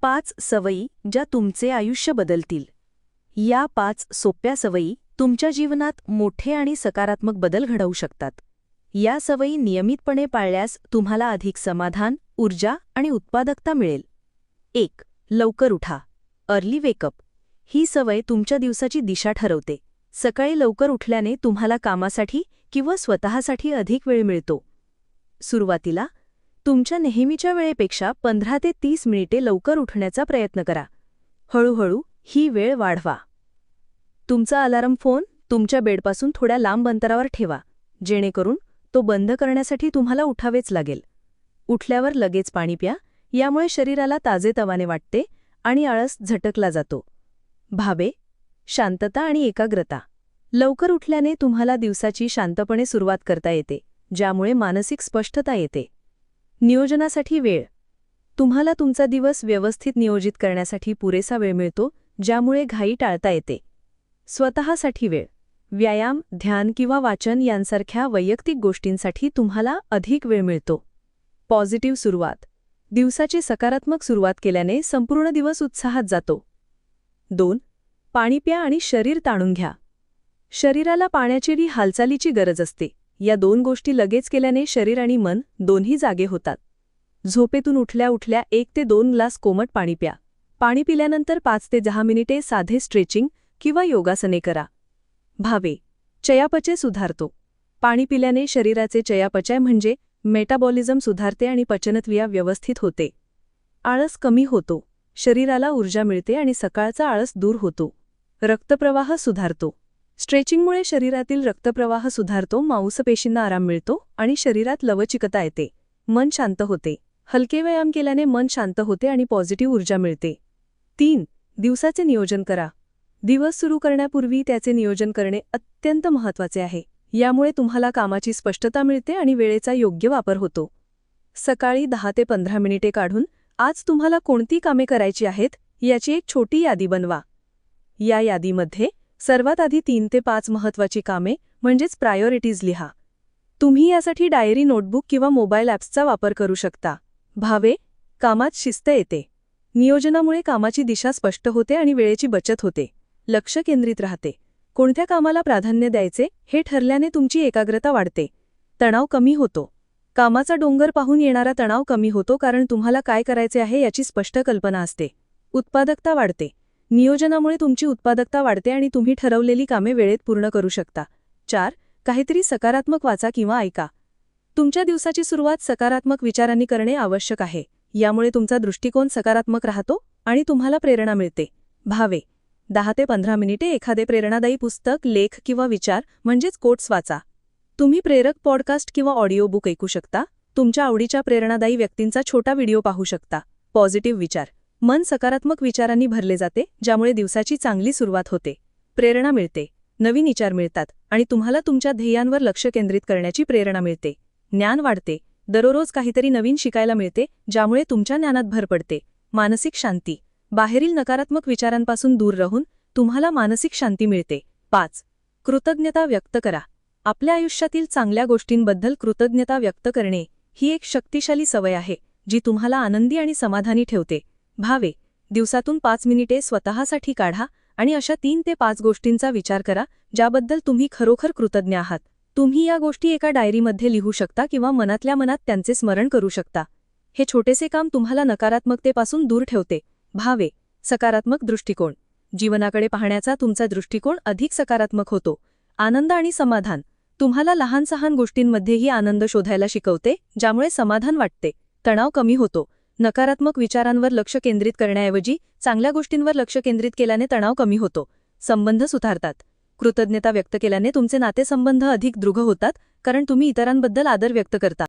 पाच सवयी ज्या तुमचे आयुष्य बदलतील. या पाच सोप्या सवयी तुमच्या जीवनात मोठे आणि सकारात्मक बदल घडवू शकतात. या सवयी नियमितपणे पाळल्यास तुम्हाला अधिक समाधान ऊर्जा आणि उत्पादकता मिळेल. एक लवकर उठा. अर्ली वेकअप ही सवय तुमच्या दिवसाची दिशा ठरवते. सकाळी लवकर उठल्याने तुम्हाला कामासाठी किंवा स्वतःसाठी अधिक वेळ मिळतो. सुरुवातीला तुमच्या नेहमीच्या वेळेपेक्षा पंधरा ते तीस मिनिटे लवकर उठण्याचा प्रयत्न करा. हळूहळू ही वेळ वाढवा. तुमचा अलार्म फोन तुमच्या बेडपासून थोड्या लांब अंतरावर ठेवा जेणेकरून तो बंद करण्यासाठी तुम्हाला उठावेच लागेल. उठल्यावर लगेच पाणी प्या यामुळे शरीराला ताजेतवाने वाटते आणि आळस झटकला जातो. भावे शांतता आणि एकाग्रता. लवकर उठल्याने तुम्हाला दिवसाची शांतपणे सुरुवात करता येते ज्यामुळे मानसिक स्पष्टता येते. नियोजनासाठी वेळ. तुम्हाला तुमचा दिवस व्यवस्थित नियोजित करण्यासाठी पुरेसा वेळ मिळतो ज्यामुळे घाई टाळता येते. स्वतःसाठी वेळ. व्यायाम ध्यान किंवा वाचन यांसारख्या वैयक्तिक गोष्टींसाठी तुम्हाला अधिक वेळ मिळतो. पॉझिटिव्ह सुरुवात. दिवसाची सकारात्मक सुरुवात केल्याने संपूर्ण दिवस उत्साहात जातो. दोन. पाणी प्या आणि शरीर ताणून घ्या. शरीराला पाण्याची हालचालीची गरज असते. या दोन गोष्टी लगेच केल्याने शरीर आणि मन दोन्ही जागे होतात. झोपेतून उठल्या उठल्या एक ते दोन ग्लास कोमट पाणी प्या. पाणी पिल्यानंतर पाच ते दहा मिनिटे साधे स्ट्रेचिंग किंवा योगासने करा. भावे चयापचय सुधारतो. पाणी पिल्याने शरीराचे चयापचय म्हणजे मेटाबॉलिझम सुधारते आणि पचनक्रिया व्यवस्थित होते. आळस कमी होतो. शरीराला ऊर्जा मिळते आणि सकाळचा आळस दूर होतो. रक्तप्रवाह सुधारतो. स्ट्रेचिंगमुळे शरीरातील रक्तप्रवाह सुधारतो मांसपेशींना आराम मिळतो आणि शरीरात लवचिकता येते. मन शांत होते. हलके व्यायाम केल्याने मन शांत होते आणि पॉझिटिव्ह ऊर्जा मिळते. तीन दिवसाचे नियोजन करा. दिवस सुरू करण्यापूर्वी त्याचे नियोजन करणे अत्यंत महत्त्वाचे आहे. यामुळे तुम्हाला कामाची स्पष्टता मिळते आणि वेळेचा योग्य वापर होतो. सकाळी दहा ते पंधरा मिनिटे काढून आज तुम्हाला कोणती कामे करायची आहेत याची एक छोटी यादी बनवा. या यादीमध्ये सर्वात आधी तीन ते पाच महत्वाची कामे म्हणजेच प्रायोरिटीज लिहा. तुम्ही यासाठी डायरी नोटबुक किंवा मोबाईल ॲप्सचा वापर करू शकता. भावे कामात शिस्त येते. नियोजनामुळे कामाची दिशा स्पष्ट होते आणि वेळेची बचत होते. लक्ष केंद्रित राहते. कोणत्या कामाला प्राधान्य द्यायचे हे ठरल्याने तुमची एकाग्रता वाढते. तणाव कमी होतो. कामाचा डोंगर पाहून येणारा तणाव कमी होतो कारण तुम्हाला काय करायचे आहे याची स्पष्ट कल्पना असते. उत्पादकता वाढते. नियोजनामुळे तुमची उत्पादकता वाढते आणि तुम्ही ठरवलेली कामे वेळेत पूर्ण करू शकता. चार काहीतरी सकारात्मक वाचा किंवा ऐका. तुमच्या दिवसाची सुरुवात सकारात्मक विचारांनी करणे आवश्यक आहे. यामुळे तुमचा दृष्टिकोन सकारात्मक राहतो आणि तुम्हाला प्रेरणा मिळते. भावे दहा ते पंधरा मिनिटे एखादे प्रेरणादायी पुस्तक लेख किंवा विचार म्हणजेच कोट्स वाचा. तुम्ही प्रेरक पॉडकास्ट किंवा ऑडिओ बुक ऐकू शकता. तुमच्या आवडीच्या प्रेरणादायी व्यक्तींचा छोटा व्हिडिओ पाहू शकता. पॉझिटिव्ह विचार. मन सकारात्मक विचारांनी भरले जाते ज्यामुळे दिवसाची चांगली सुरुवात होते. प्रेरणा मिळते. नवीन विचार मिळतात आणि तुम्हाला तुमच्या ध्येयांवर लक्ष केंद्रित करण्याची प्रेरणा मिळते. ज्ञान वाढते. दररोज काहीतरी नवीन शिकायला मिळते ज्यामुळे तुमच्या ज्ञानात भर पडते. मानसिक शांती. बाहेरील नकारात्मक विचारांपासून दूर राहून तुम्हाला मानसिक शांती मिळते. पाच. कृतज्ञता व्यक्त करा. आपल्या आयुष्यातील चांगल्या गोष्टींबद्दल कृतज्ञता व्यक्त करणे ही एक शक्तिशाली सवय आहे जी तुम्हाला आनंदी आणि समाधानी ठेवते. भावे दिवसातून पाच मिनिटे स्वतःसाठी काढा आणि अशा तीन ते पाच गोष्टींचा विचार करा ज्याबद्दल तुम्ही खरोखर कृतज्ञ आहात. तुम्ही या गोष्टी एका डायरीमध्ये लिहू शकता किंवा मनातल्या मनात त्यांचे स्मरण करू शकता. हे छोटेसे काम तुम्हाला नकारात्मकतेपासून दूर ठेवते. भावे सकारात्मक दृष्टिकोन. जीवनाकडे पाहण्याचा तुमचा दृष्टिकोन अधिक सकारात्मक होतो. आनंद आणि समाधान. तुम्हाला लहान सहान गोष्टींमध्येही आनंद शोधायला शिकवते ज्यामुळे समाधान वाटते. तणाव कमी होतो. नकारात्मक विचारांवर लक्ष केंद्रित करण्याऐवजी चांगल्या गोष्टींवर लक्ष केंद्रित केल्याने तणाव कमी होतो. संबंध सुधारतात. कृतज्ञता व्यक्त केल्याने तुमचे नातेसंबंध अधिक दृढ होतात कारण तुम्ही इतरांबद्दल आदर व्यक्त करता.